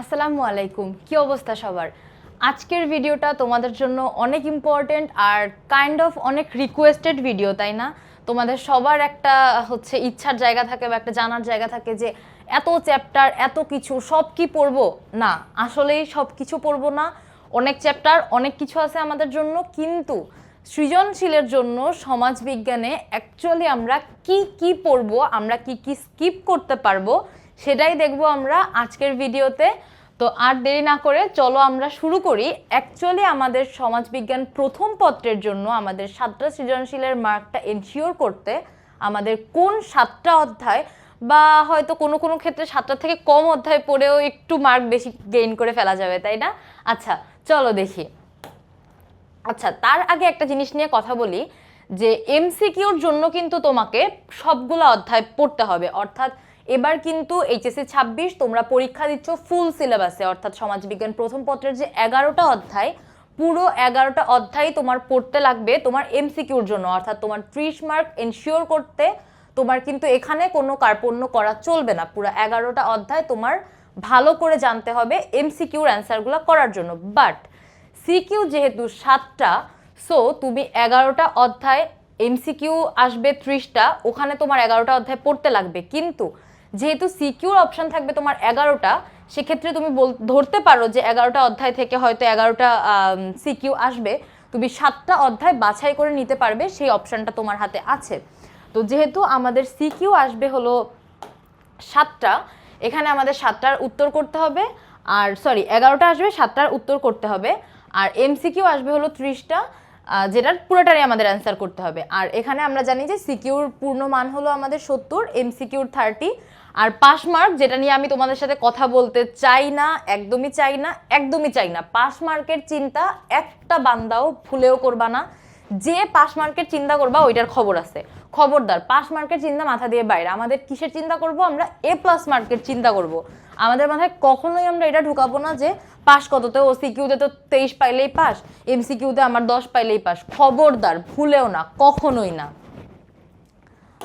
আসসালামু আলাইকুম, কি অবস্থা সবার? আজকের ভিডিওটা তোমাদের জন্য অনেক ইম্পর্টেন্ট আর কাইন্ড অফ অনেক রিকোয়েস্টেড ভিডিও তাই না? তোমাদের সবার একটা, হচ্ছে, ইচ্ছার জায়গা থাকে বা একটা জানার জায়গা থাকে যে এত চ্যাপ্টার এত কিছু, সব কি পড়ব? না, আসলেই সব কিছু পড়ব না। অনেক চ্যাপ্টার অনেক কিছু আছে আমাদের জন্য, কিন্তু সৃজনশীলের জন্য সমাজবিজ্ঞানে অ্যাকচুয়ালি আমরা কি কি পড়ব, আমরা কি কি স্কিপ করতে পারব সেটাই দেখব আমরা আজকের ভিডিওতে। তো আর দেরি না করে চলো আমরা শুরু করি। অ্যাকচুয়ালি আমাদের সমাজবিজ্ঞান প্রথম পত্রের জন্য আমাদের সাতটা সৃজনশীলের মার্কটা এনশিওর করতে আমাদের কোন সাতটা অধ্যায় বা হয়তো কোনো কোনো ক্ষেত্রে সাতটা থেকে কম অধ্যায় পড়েও একটু মার্ক বেশি গেইন করে ফেলা যাবে, তাই না? আচ্ছা চলো দেখি। আচ্ছা তার আগে একটা জিনিস নিয়ে কথা বলি, যে এমসিকিউর জন্য কিন্তু তোমাকে সবগুলো অধ্যায় পড়তে হবে। অর্থাৎ এবার কিন্তু এইচএসসি ছাব্বিশ, তোমরা পরীক্ষা দিচ্ছ ফুল সিলেবাসে অর্থাৎ সমাজবিজ্ঞান প্রথম পত্রের যে এগারোটা অধ্যায়, পুরো এগারোটা অধ্যায় তোমার পড়তে লাগবে তোমার এমসিকিউর জন্য। অর্থাৎ তোমার ত্রিশ মার্ক এনশিওর করতে তোমার কিন্তু এখানে কোনো কার্পণ্য করা চলবে না। পুরো এগারোটা অধ্যায় তোমার ভালো করে জানতে হবে এমসিকিউর অ্যান্সারগুলো করার জন্য। বাট সিকিউ যেহেতু সাতটা সো তুমি এগারোটা অধ্যায় এমসিকিউ আসবে ত্রিশটা, ওখানে তোমার এগারোটা অধ্যায় পড়তে লাগবে। কিন্তু যেহেতু সিকিউর অপশন থাকবে তোমার এগারোটা, সেক্ষেত্রে তুমি ধরতে পারো যে এগারোটা অধ্যায় থেকে হয়তো এগারোটা সিকিউ আসবে। তুমি সাতটা অধ্যায় বাছাই করে নিতে পারবে, সেই অপশনটা তোমার হাতে আছে। তো যেহেতু আমাদের সিকিউ আসবে হলো সাতটা, এখানে আমাদের সাতটার উত্তর করতে হবে। আর সরি এগারোটা আসবে, সাতটার উত্তর করতে হবে। আর এমসিকিউ আসবে হলো ত্রিশটা যেটার পুরোটারই আমাদের অ্যান্সার করতে হবে। আর এখানে আমরা জানি যে সিকিউর পূর্ণ মান হলো আমাদের সত্তর, এমসিকিউর থার্টি আর পাস মার্ক যেটা নিয়ে আমি তোমাদের সাথে কথা বলতে চাই না, একদমই চাই না, একদমই চাই না। পাস মার্কের চিন্তা একটা বান্দাও ভুলেও করবা না। যে পাস মার্কের চিন্তা করবা, ওইটার খবর আছে। খবরদার পাস মার্কের চিন্তা মাথা দিয়ে বাইরে। আমাদের কিসের চিন্তা করব? আমরা এ প্লাস মার্কের চিন্তা করব। আমাদের মাথায় কখনোই আমরা এটা ঢুকাবো না যে, পাস কততে ও সিকিউতে তো তেইশ পাইলেই পাস এমসিকিউতে আমার দশ পাইলেই পাস। খবরদার, ভুলেও না, কখনোই না।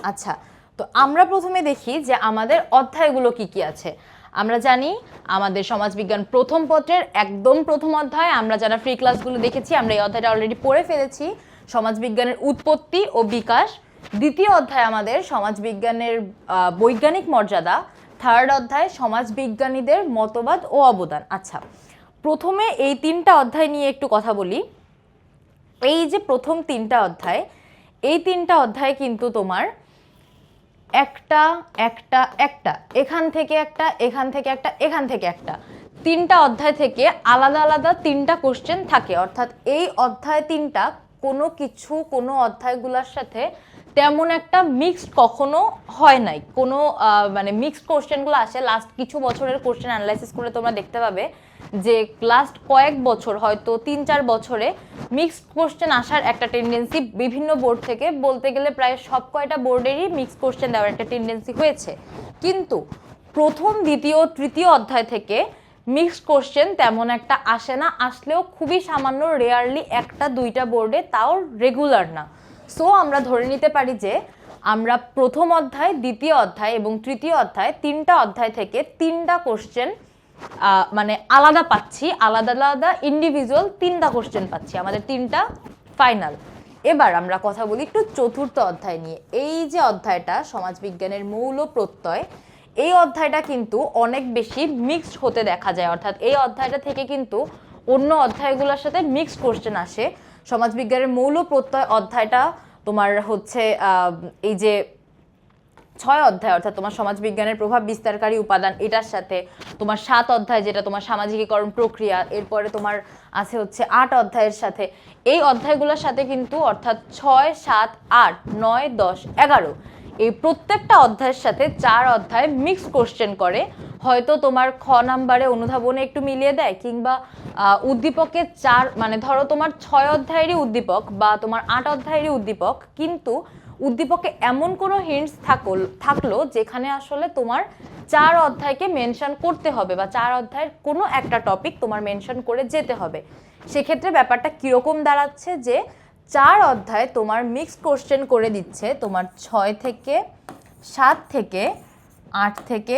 আচ্ছা তো আমরা প্রথমে দেখি যে আমাদের অধ্যায়গুলো কি কি আছে। আমরা জানি আমাদের সমাজবিজ্ঞান প্রথম পত্রের একদম প্রথম অধ্যায়, আমরা যারা ফ্রি ক্লাসগুলো দেখেছি, আমরা এই অধ্যায়টা অলরেডি পড়ে ফেলেছি। সমাজবিজ্ঞানের উৎপত্তি ও বিকাশ। দ্বিতীয় অধ্যায় আমাদের সমাজবিজ্ঞানের বৈজ্ঞানিক মর্যাদা। থার্ড অধ্যায় সমাজবিজ্ঞানীদের মতবাদ ও অবদান। আচ্ছা প্রথমে এই তিনটা অধ্যায় নিয়ে একটু কথা বলি। এই যে প্রথম তিনটা অধ্যায়, এই তিনটা অধ্যায় কিন্তু তোমার একটা একটা একটা। এখান থেকে একটা, এখান থেকে একটা, এখান থেকে একটা। তিনটা অধ্যায় থেকে আলাদা আলাদা তিনটা কোশ্চেন থাকে। অর্থাৎ এই অধ্যায় তিনটা কোনো কিছু, কোনো অধ্যায়গুলোর সাথে তেমন একটা মিক্সড কখনো হয় নাই। কোনো মানে মিক্সড কোশ্চেনগুলো আসে। লাস্ট কিছু বছরের কোশ্চেন অ্যানালাইসিস করে তোমরা দেখতে পাবে। যে লাস্ট কয়েক বছর, হয়তো তিন চার বছরে মিক্সড কোশ্চেন আসার একটা টেন্ডেন্সি বিভিন্ন বোর্ড থেকে। বলতে গেলে প্রায় সব কয়টা বোর্ডেরই মিক্সড কোশ্চেন দেওয়ার একটা টেন্ডেন্সি হয়েছে। কিন্তু প্রথম, দ্বিতীয়, তৃতীয় অধ্যায় থেকে মিক্সড কোশ্চেন তেমন একটা আসে না। আসলেও খুবই সামান্য রেয়ারলি একটা, দুইটা বোর্ডে তাও রেগুলার না। সো আমরা ধরে নিতে পারি যে আমরা প্রথম অধ্যায়, দ্বিতীয় অধ্যায় এবং তৃতীয় অধ্যায় তিনটা অধ্যায় থেকে তিনটা কোশ্চেন মানে আলাদা পাচ্ছি, আলাদা আলাদা ইন্ডিভিজুয়াল তিনটা কোশ্চেন পাচ্ছি, আমাদের তিনটা ফাইনাল এবার আমরা কথা বলি একটু চতুর্থ অধ্যায় নিয়ে। এই যে অধ্যায়টা সমাজবিজ্ঞানের মৌল প্রত্যয়, এই অধ্যায়টা কিন্তু অনেক বেশি মিক্সড হতে দেখা যায়। অর্থাৎ এই অধ্যায়টা থেকে কিন্তু অন্য অধ্যায়গুলোর সাথে মিক্সড কোশ্চেন আসে। সমাজবিজ্ঞানের মৌল প্রত্যয় অধ্যায়টা তোমার হচ্ছে এই যে ছয় অধ্যায়, অর্থাৎ তোমার সমাজবিজ্ঞানের প্রভাব বিস্তারকারী উপাদান, এটার সাথে তোমার সাত অধ্যায়, যেটা তোমার সামাজিকীকরণ প্রক্রিয়া, এরপরে তোমার আছে হচ্ছে আট অধ্যায়ের সাথে। এই অধ্যায়গুলোর সাথে কিন্তু অর্থাৎ ছয়, সাত, আট, নয়, দশ, এগারো, এই প্রত্যেকটা অধ্যায়ের সাথে চার অধ্যায় মিক্স কোশ্চেন করে। হয়তো তোমার খ নাম্বারে অনুধাবনে একটু মিলিয়ে দেয়, কিংবা উদ্দীপকে চার মানে ধরো তোমার ছয় অধ্যায়েরই উদ্দীপক বা তোমার আট অধ্যায়েরই উদ্দীপক, কিন্তু উদ্দীপকে এমন কোনো হিন্টস থাকল, থাকল যেখানে আসলে তোমার চার অধ্যায়কে মেনশন করতে হবে বা চার অধ্যায়ের কোনো একটা টপিক তোমার মেনশন করে যেতে হবে। সেক্ষেত্রে ব্যাপারটা কীরকম দাঁড়াচ্ছে যে চার অধ্যায় তোমার মিক্সড কোশ্চেন করে দিচ্ছে, তোমার ছয় থেকে সাত থেকে আট থেকে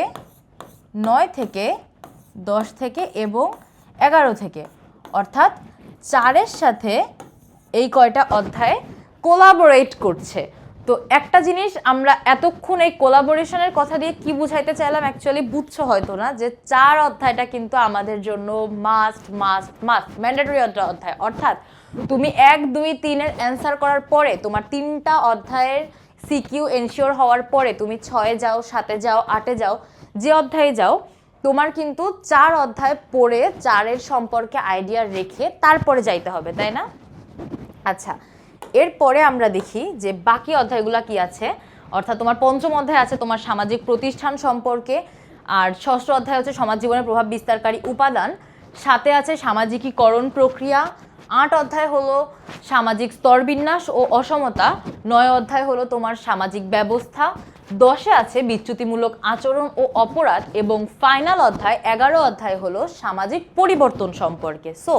নয় থেকে দশ থেকে এবং এগারো থেকে। অর্থাৎ চারের সাথে এই কয়টা অধ্যায় কোলাবোরেট করছে। তো একটা জিনিস আমরা এতক্ষণ এই কোলাবোরেশনের কথা দিয়ে কি বুঝাইতে চাইলাম? অ্যাকচুয়ালি বুঝছ হয়তো না যে চার অধ্যায়টা কিন্তু আমাদের জন্য মাস্ট মাস্ট মাস্ট ম্যান্ডেটরি অধ্যায় অর্থাৎ তুমি এক, দুই, তিনের অ্যান্সার করার পরে, তোমার তিনটা অধ্যায়ের সিকিউ এনশিওর হওয়ার পরে, তুমি ছয়ে যাও, সাতে যাও, আটে যাও, যে অধ্যায়ে যাও, তোমার কিন্তু চার অধ্যায় পড়ে চারের সম্পর্কে আইডিয়া রেখে তারপরে যাইতে হবে, তাই না? আচ্ছা এরপরে আমরা দেখি যে বাকি অধ্যায়গুলো কি আছে। অর্থাৎ তোমার পঞ্চম অধ্যায় আছে তোমার সামাজিক প্রতিষ্ঠান সম্পর্কে, আর ষষ্ঠ অধ্যায় হচ্ছে সমাজ জীবনের প্রভাব বিস্তারকারী উপাদান। সাথে আছে সামাজিকীকরণ প্রক্রিয়া। আট অধ্যায় হলো সামাজিক স্তরবিন্যাস ও অসমতা। নয় অধ্যায় হলো তোমার সামাজিক ব্যবস্থা। দশে আছে বিচ্যুতিমূলক আচরণ ও অপরাধ। এবং ফাইনাল অধ্যায় এগারো অধ্যায় হলো সামাজিক পরিবর্তন সম্পর্কে। সো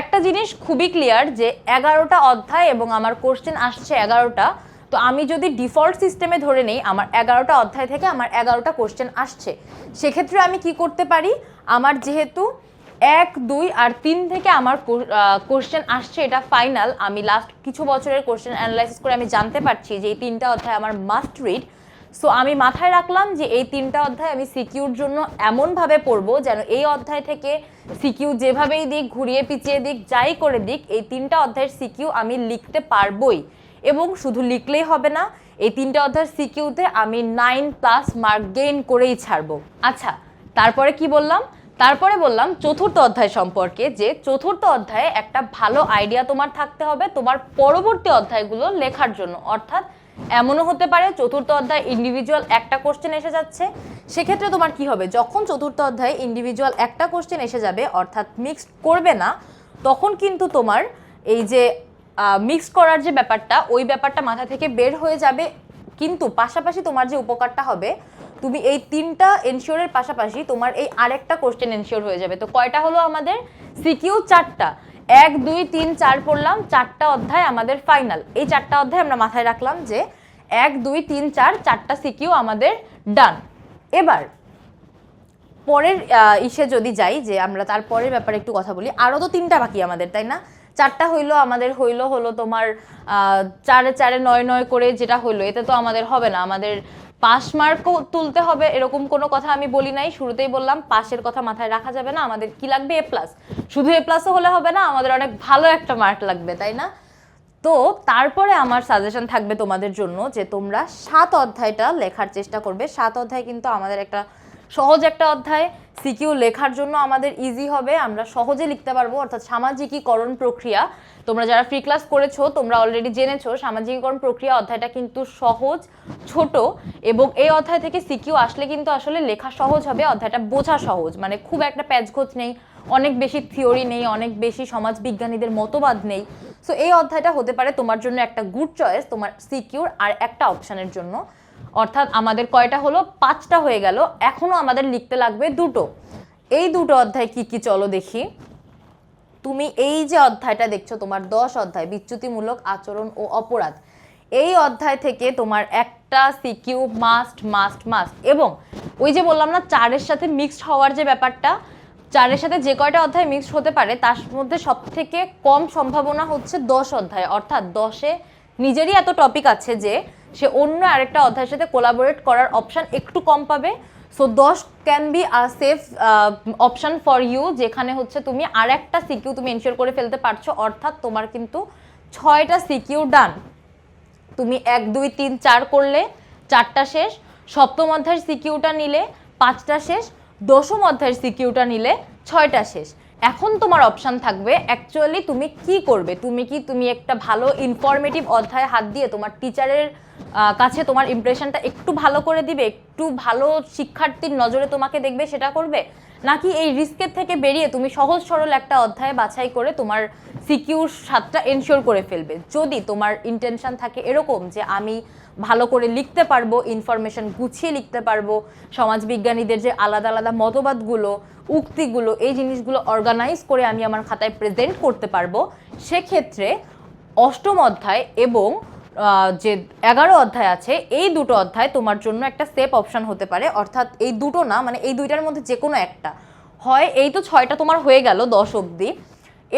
একটা জিনিস খুবই ক্লিয়ার যে এগারোটা অধ্যায় এবং আমার কোশ্চেন আসছে এগারোটা। তো আমি যদি ডিফল্ট সিস্টেমে ধরে নেই, আমার এগারোটা অধ্যায় থেকে আমার এগারোটা কোশ্চেন আসছে। সেক্ষেত্রে আমি কি করতে পারি? আমার যেহেতু এক, দুই আর তিন থেকে আমার কোশ্চেন আসছে, এটা ফাইনাল আমি লাস্ট কিছু বছরের কোশ্চেন অ্যানালাইসিস করে আমি জানতে পারছি যে এই তিনটা অধ্যায় আমার মাস্ট রিড সো আমি মাথায় রাখলাম যে এই তিনটা অধ্যায় আমি সিকিউর জন্য এমনভাবে পড়ব যেন এই অধ্যায় থেকে সিকিউ যেভাবেই দিক, ঘুরিয়ে পিছিয়ে দিক, যাই করে দিক, এই তিনটা অধ্যায়ের সিকিউ আমি লিখতে পারবই। এবং শুধু লিখলেই হবে না, এই তিনটা অধ্যায়ের সিকিউতে আমি নাইন প্লাস মার্ক গেইন করেই ছাড়বো। আচ্ছা তারপরে কি বললাম? তারপরে বললাম চতুর্থ অধ্যায় সম্পর্কে যে চতুর্থ অধ্যায়ে একটা ভালো আইডিয়া তোমার থাকতে হবে তোমার পরবর্তী অধ্যায়গুলো লেখার জন্য। অর্থাৎ এমনও হতে পারে চতুর্থ অধ্যায় ইন্ডিভিজুয়াল একটা কোশ্চেন এসে যাচ্ছে। সেক্ষেত্রে তোমার কি হবে? যখন চতুর্থ অধ্যায়ে ইন্ডিভিজুয়াল একটা কোশ্চেন এসে যাবে, অর্থাৎ মিক্সড করবে না, তখন কিন্তু তোমার এই যে মিক্স করার যে ব্যাপারটা, ওই ব্যাপারটা মাথা থেকে বের হয়ে যাবে। কিন্তু পাশাপাশি তোমার যে উপকারটা হবে, তুমি এই তিনটা এনশিওরের পাশাপাশি তোমার এই আরেকটা কোশ্চেন এনশিওর হয়ে যাবে। তো কয়টা হলো আমাদের? সিকিউ চারটা। এক, দুই, তিন, চার পড়লাম, চারটা অধ্যায় আমাদের ফাইনাল এই চারটা অধ্যায় আমরা মাথায় রাখলাম যে এক, দুই, তিন, চার, চারটা সিকিউ আমাদের ডান এবার, পরের ইসে যদি যাই যে আমরা তার পরের ব্যাপারে একটু কথা বলি আরও তো তিনটা বাকি আমাদের, তাই না? চারটা হইল আমাদের, হইল হলো তোমার চারে চারে নয় নয় করে যেটা হইল, এতে তো আমাদের হবে না। আমাদের পাস মার্কও তুলতে হবে, এরকম কোনো কথা আমি বলি নাই। শুরুতেই বললাম, পাশের কথা মাথায় রাখা যাবে না, আমাদের কি লাগবে এ প্লাস শুধু এ প্লাসও হলে হবে না, আমাদের অনেক ভালো একটা মার্ক লাগবে, তাই না? তো তারপরে আমার সাজেশন থাকবে তোমাদের জন্য যে তোমরা সাত অধ্যায়টা লেখার চেষ্টা করবে। সাত অধ্যায় কিন্তু আমাদের একটা সহজ একটা অধ্যায়। সিকিউ লেখার জন্য আমাদের ইজি হবে, আমরা সহজে লিখতে পারব, অর্থাৎ সামাজিকীকরণ প্রক্রিয়া। তোমরা যারা ফ্রি ক্লাস করেছ, তোমরা অলরেডি জেনেছো, সামাজিকীকরণ প্রক্রিয়া অধ্যায়টা কিন্তু সহজ, ছোট, এবং এই অধ্যায় থেকে সিকিউ আসলে কিন্তু আসলে লেখা সহজ হবে, অধ্যায়টা বোঝা সহজ। মানে খুব একটা প্যাচগোছ নেই, অনেক বেশি থিওরি নেই, অনেক বেশি সমাজ বিজ্ঞানীদের মতবাদ নেই। সো এই অধ্যায়টা হতে পারে তোমার জন্য একটা গুড চয়েস তোমার সিকিউর আর একটা অপশানের জন্য। অর্থাৎ আমাদের কয়টা হলো? পাঁচটা হয়ে গেল। এখনও আমাদের লিখতে লাগবে দুটো। এই দুটো অধ্যায় কি কি চলো দেখি। তুমি এই যে অধ্যায়টা দেখছ, তোমার দশ অধ্যায়, বিচ্যুতিমূলক আচরণ ও অপরাধ। এই অধ্যায় থেকে তোমার একটা সিকিউ মাস্ট মাস্ট মাস্ট। এবং ওই যে বললাম না, চারের সাথে মিক্সড হওয়ার যে ব্যাপারটা, চারের সাথে যে কয়টা অধ্যায় মিক্সড হতে পারে, তার মধ্যে সব থেকে কম সম্ভাবনা হচ্ছে দশ অধ্যায়। অর্থাৎ দশে নিজেরই এত টপিক আছে যে সে অন্য আরেকটা অধ্যায়ের সাথে কোলাবোরেট করার অপশান একটু কম পাবে। সো দশ can be a safe option for you যেখানে হচ্ছে তুমি আর একটা সিকিউ তুমি এনশিওর করে ফেলতে পারছ, অর্থাৎ তোমার কিন্তু ছয়টা সিকিউ ডান তুমি এক, দুই, তিন, চার করলে, চারটা শেষ, সপ্তম অধ্যায়ের সিকিউটা নিলে পাঁচটা শেষ, দশম অধ্যায়ের সিকিউটা নিলে ছয়টা শেষ। এখন তোমার অপশন থাকবে অ্যাকচুয়ালি তুমি কি করবে? তুমি কি, তুমি একটা ভালো ইনফরমেটিভ অধ্যায় হাত দিয়ে তোমার টিচারের কাছে তোমার ইমপ্রেশনটা একটু ভালো করে দিবে, একটু ভালো শিক্ষার্থীর নজরে তোমাকে দেখবে, সেটা করবে? নাকি এই রিস্কের থেকে বেরিয়ে তুমি সহজ সরল একটা অধ্যায় বাছাই করে তোমার সিকিউর স্বাদটা এনশিওর করে ফেলবে? যদি তোমার ইন্টেনশন থাকে এরকম যে আমি ভালো করে লিখতে পারব ইনফরমেশন গুছিয়ে লিখতে পারব। সমাজবিজ্ঞানীদের যে আলাদা আলাদা মতবাদগুলো, উক্তিগুলো, এই জিনিসগুলো অর্গানাইজ করে আমি আমার খাতায় প্রেজেন্ট করতে পারব। সেক্ষেত্রে অষ্টম অধ্যায় এবং যে এগারো অধ্যায় আছে, এই দুটো অধ্যায় তোমার জন্য একটা সেফ অপশন হতে পারে। অর্থাৎ এই দুটো না মানে এই দুইটার মধ্যে যে কোনো একটা। হয় এই তো ছয়টা তোমার হয়ে গেল দশ অবধি।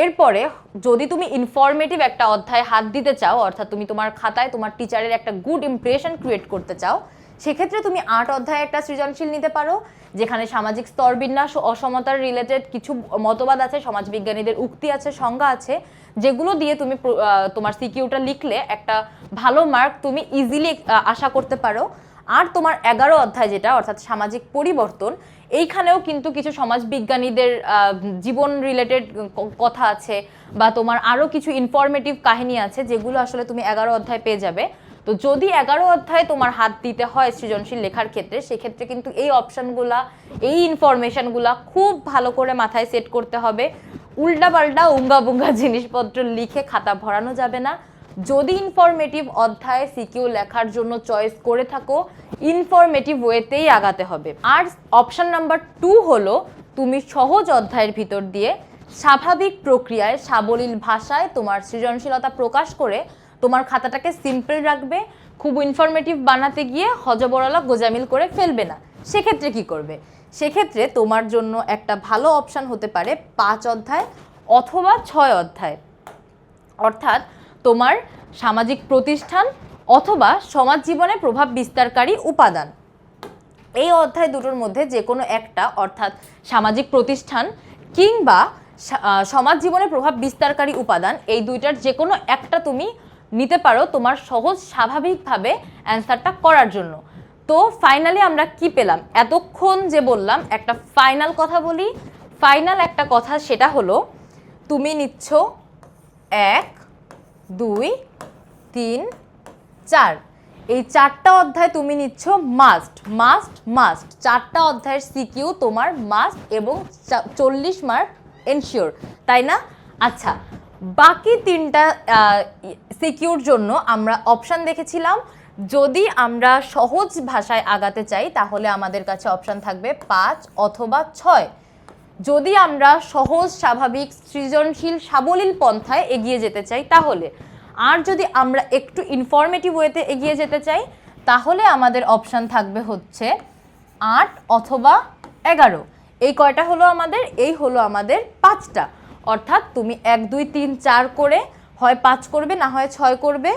এরপরে যদি তুমি ইনফরমেটিভ একটা অধ্যায় হাত দিতে চাও, অর্থাৎ তুমি তোমার খাতায় তোমার টিচারের একটা গুড ইমপ্রেশন ক্রিয়েট করতে চাও, সেক্ষেত্রে তুমি আট অধ্যায় একটা সৃজনশীল নিতে পারো, যেখানে সামাজিক স্তরবিন্যাস ও অসমতার রিলেটেড কিছু মতবাদ আছে, সমাজবিজ্ঞানীদের উক্তি আছে, সংজ্ঞা আছে, যেগুলো দিয়ে তুমি তোমার সিকিউটা লিখলে একটা ভালো মার্ক তুমি ইজিলি আশা করতে পারো। আর তোমার এগারো অধ্যায় যেটা, অর্থাৎ সামাজিক পরিবর্তন, এইখানেও কিন্তু কিছু সমাজবিজ্ঞানীদের জীবন রিলেটেড কথা আছে বা তোমার আরও কিছু ইনফরমেটিভ কাহিনী আছে যেগুলো আসলে তুমি এগারো অধ্যায় পেয়ে যাবে। তো যদি এগারো অধ্যায় তোমার হাত দিতে হয় সৃজনশীল লেখার ক্ষেত্রে, সেক্ষেত্রে কিন্তু এই অপশানগুলা এই ইনফরমেশনগুলা খুব ভালো করে মাথায় সেট করতে হবে। উল্টা পাল্টা উঙ্গা বুঙ্গা জিনিসপত্র লিখে খাতা ভরানো যাবে না। যদি ইনফরমেটিভ অধ্যায় সিকিউ লেখার জন্য চয়েস করে থাকো ইনফরমেটিভ ওয়েতেই আগাতে হবে। আর অপশন নাম্বার টু হলো, তুমি সহজ অধ্যায়ের ভিতর দিয়ে স্বাভাবিক প্রক্রিয়ায় সাবলীল ভাষায় তোমার সৃজনশীলতা প্রকাশ করে তোমার খাতাটাকে সিম্পল রাখবে, খুব ইনফরমেটিভ বানাতে গিয়ে হজবরলা গোজামিল করে ফেলবে না। সেক্ষেত্রে কি করবে? সেক্ষেত্রে তোমার জন্য একটা ভালো অপশান হতে পারে পাঁচ অধ্যায় অথবা ছয় অধ্যায়। অর্থাৎ তোমার সামাজিক প্রতিষ্ঠান অথবা সমাজ জীবনে প্রভাব বিস্তারকারী উপাদান। এই অধ্যায় দুটোর মধ্যে যে কোনো একটা, অর্থাৎ সামাজিক প্রতিষ্ঠান কিংবা সমাজ জীবনে প্রভাব বিস্তারকারী উপাদান, এই দুইটার যে কোনো একটা তুমি নিতে পারো তোমার সহজ স্বাভাবিকভাবে অ্যান্সারটা করার জন্য। তো ফাইনালি আমরা কি পেলাম? এতক্ষণ যে বললাম, একটা ফাইনাল কথা বলি। ফাইনাল একটা কথা, সেটা হলো, তুমি নিচ্ছ এক দুই, তিন, চার। এই চারটা অধ্যায় তুমি নিচ্ছ মাস্ট মাস্ট মাস্ট চারটা অধ্যায়ের সিকিউ তোমার মাস্ট এবং চল্লিশ মার্ক এনশিওর তাই না? আচ্ছা বাকি তিনটা সিকিউর জন্য আমরা অপশান দেখেছিলাম। যদি আমরা সহজ ভাষায় আগাতে চাই, তাহলে আমাদের কাছে অপশান থাকবে পাঁচ অথবা ছয়। যদি আমরা সহজ, স্বাভাবিক, সৃজনশীল, সাবলীল পন্থায় এগিয়ে যেতে চাই, তাহলে আর যদি আমরা একটু ইনফরমেটিভ ওয়েতে এগিয়ে যেতে চাই, তাহলে আমাদের অপশান থাকবে হচ্ছে আট অথবা এগারো। এই কয়টা হলো আমাদের? এই হলো আমাদের পাঁচটা। অর্থাৎ তুমি এক, দুই, তিন, চার করে হয় পাঁচ করবে, না হয় ছয় করবে।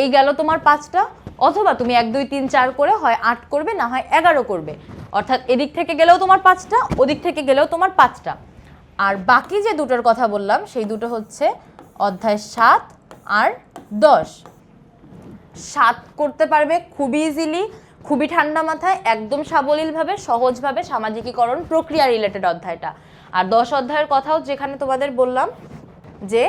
এই গেল তোমার পাঁচটা। অথবা তুমি এক, দুই, তিন, চার করে হয় আট করবে, না হয় এগারো করবে। অর্থাৎ এদিক থেকে গেলেও তোমার পাঁচটা, ওদিক থেকে গেলেও তোমার পাঁচটা। আর বাকি যে দুটোর কথা বললাম, সেই দুটো হচ্ছে অধ্যায় সাত আর দশ। সাত করতে পারবে খুবই ইজিলি খুবই ঠান্ডা মাথায়, একদম সাবলীলভাবে, সহজভাবে সামাজিকীকরণ প্রক্রিয়া রিলেটেড অধ্যায়টা। আর দশ অধ্যায়ের কথাও যেখানে তোমাদের বললাম যে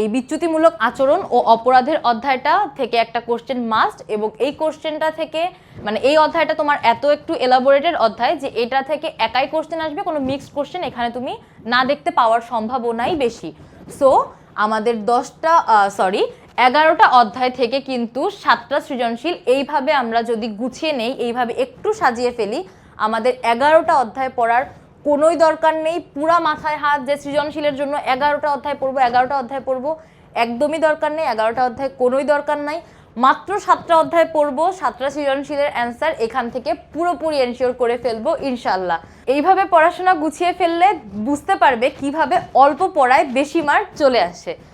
এই বিচ্যুতিমূলক আচরণ ও অপরাধের অধ্যায়টা থেকে একটা কোশ্চেন মাস্ট এবং এই কোশ্চেনটা থেকে মানে এই অধ্যায়টা তোমার এত একটু এলাবোরেটেড অধ্যায় যে এটা থেকে একাই কোশ্চেন আসবে, কোনো মিক্সড কোশ্চেন এখানে তুমি না দেখতে পাওয়ার সম্ভাবনাই বেশি। সো আমাদের দশটা সরি এগারোটা অধ্যায় থেকে কিন্তু সাতটা সৃজনশীল, এইভাবে আমরা যদি গুছিয়ে নেই, এইভাবে একটু সাজিয়ে ফেলি, আমাদের এগারোটা অধ্যায় পড়ার কোনোই দরকার নেই, পুরা মাথায় হাত যে সৃজনশীলের জন্য এগারোটা অধ্যায় পড়ব, এগারোটা অধ্যায় পড়ব, একদমই দরকার নেই, এগারোটা অধ্যায় কোনোই দরকার নাই। মাত্র সাতটা অধ্যায় পড়ব, সাতটা সৃজনশীলের অ্যান্সার এখান থেকে পুরোপুরি এনশিওর করে ফেলব ইনশাল্লাহ এইভাবে পড়াশোনা গুছিয়ে ফেললে বুঝতে পারবে কীভাবে অল্প পড়ায় বেশি মার্ক চলে আসে।